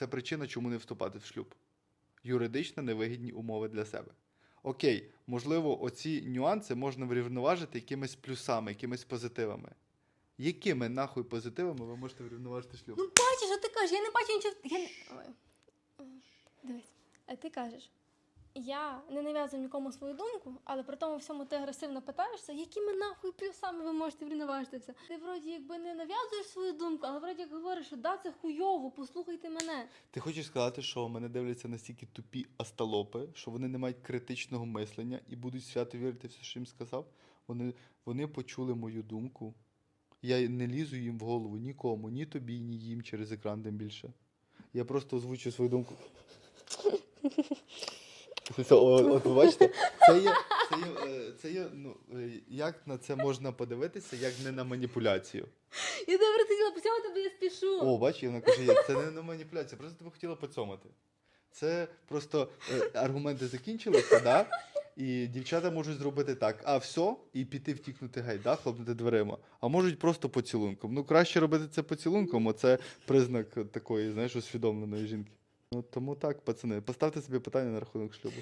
Це причина, чому не вступати в шлюб. Юридично невигідні умови для себе. Окей, можливо, оці нюанси можна врівноважити якимись плюсами, якимись позитивами. Якими нахуй позитивами ви можете врівноважити шлюб? Ну бачиш, а ти кажеш, я не бачу нічого. Я. Дивись, а ти кажеш, я не нав'язую нікому свою думку, але при тому всьому ти агресивно питаєшся, якими нахуй плюсами ви можете врівноважитися. Ти вроді якби не нав'язуєш свою думку, але вроді як говориш, що да, це хуйово, послухайте мене. Ти хочеш сказати, що мене дивляться настільки тупі асталопи, що вони не мають критичного мислення і будуть свято вірити все, що їм сказав? Вони, вони почули мою думку. Я не лізу їм в голову нікому, ні тобі, ні їм через екран, тим більше. Я просто озвучую свою думку. Це, от ви бачите, це є, це є, е, це є ну, е, як на це можна подивитися, як не на маніпуляцію. Я добре хотіла поцьомати, бо я спішу. О, бач, і вона каже, «Я- це не на маніпуляція, просто тебе хотіла поцьомати. Це просто е, аргументи закінчилися, да? і дівчата можуть зробити так, а все, і піти втікнути геть, да? хлопнути дверима. А можуть просто поцілунком. Ну, краще робити це поцілунком, а це признак такої, знаєш, усвідомленої жінки. Ну тому так, пацани, поставте собі питання на рахунок шлюбу.